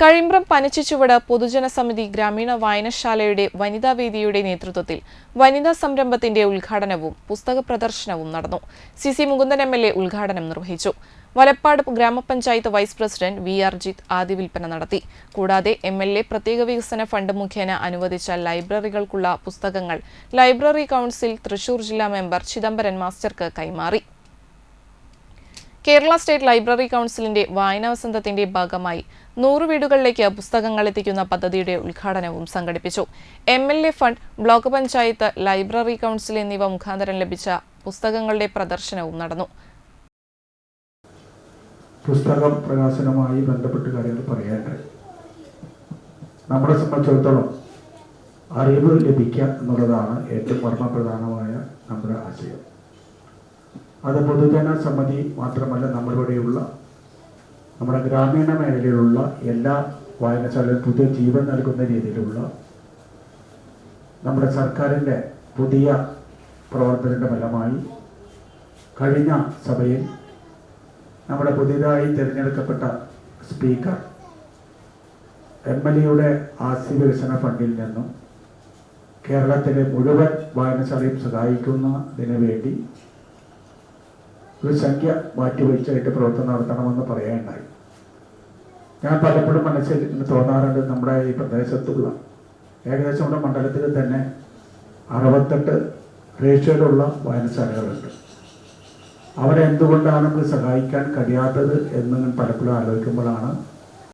കഴിമ്പ്രം പനച്ചിച്ചുവട് പൊതുജന സമിതി ഗ്രാമീണ വായനശാലയുടെ വനിതാ വേദിയുടെ നേതൃത്വത്തിൽ വനിതാ സംരംഭത്തിന്റെ ഉദ്ഘാടനവും പുസ്തക പ്രദർശനവും നടന്നു. C C Mukundan M L A ഉദ്ഘാടനം നിർവഹിച്ചു. വലപ്പാട് ഗ്രാമപഞ്ചായത്ത് vice president V R Jith ആദ്യ വിൽപ്പന നടത്തി. കൂടാതെ എം എൽ എ പ്രത്യേക വികസന ഫണ്ട് മുഖേന അനുവദിച്ച ലൈബ്രറികൾക്കുള്ള പുസ്തകങ്ങൾ ലൈബ്രറി കൗൺസിൽ തൃശൂർ ജില്ലാ മെമ്പർ ചിദംബരൻ മാസ്റ്റർക്ക് കൈമാറി. കേരള സ്റ്റേറ്റ് ലൈബ്രറി കൗൺസിലിന്റെ വായനാ വസന്തത്തിന്റെ ഭാഗമായി നൂറ് വീടുകളിലേക്ക് പുസ്തകങ്ങൾ എത്തിക്കുന്ന പദ്ധതിയുടെ ഉദ്ഘാടനവും സംഘടിപ്പിച്ചു. M L A fund block panchayat library council എന്നിവ മുഖാന്തരം ലഭിച്ച പുസ്തകങ്ങളുടെ പ്രദർശനവും നടന്നു. പുസ്തക പ്രകാശനവുമായി ബന്ധപ്പെട്ട് കാര്യങ്ങൾ പറയാനുണ്ട്. നമ്മളെ സംബന്ധിച്ചിടത്തോളം അറിവ് ലഭിക്കുക എന്നുള്ളതാണ് ഏറ്റവും പരമപ്രധാനമായ നമ്മുടെ അത് പൊതുജന സമിതി മാത്രമല്ല നമ്മളിവിടെയുള്ള നമ്മുടെ ഗ്രാമീണ മേഖലയിലുള്ള എല്ലാ വായനശാലയും പുതിയ ജീവൻ നൽകുന്ന രീതിയിലുള്ള നമ്മുടെ സർക്കാരിന്റെ പുതിയ പ്രവർത്തനത്തിന്റെ ഫലമായി കഴിഞ്ഞ സഭയിൽ നമ്മുടെ പുതിയതായി തിരഞ്ഞെടുക്കപ്പെട്ട സ്പീക്കർ എം എൽ എയുടെ ആസ്തി വികസന ഫണ്ടിൽ നിന്നും കേരളത്തിലെ മുഴുവൻ വായനശാലയും സഹായിക്കുന്നതിന് വേണ്ടി ഒരു സംഖ്യ മാറ്റി മാറ്റിവെച്ചായിട്ട് പ്രവർത്തനം നടത്തണമെന്ന് പറയാനുണ്ടായി. ഞാൻ പലപ്പോഴും മനസ്സിൽ തോന്നാറുണ്ട് നമ്മുടെ ഈ പ്രദേശത്തുള്ള. ഏകദേശം നമ്മുടെ മണ്ഡലത്തിൽ തന്നെ അറുപത്തെട്ട് റേഷ്യയിലുള്ള വായനശാലകളുണ്ട്. അവരെ എന്തുകൊണ്ടാണ് നമുക്ക് സഹായിക്കാൻ കഴിയാത്തത് എന്ന് പലപ്പോഴും ആലോചിക്കുമ്പോഴാണ്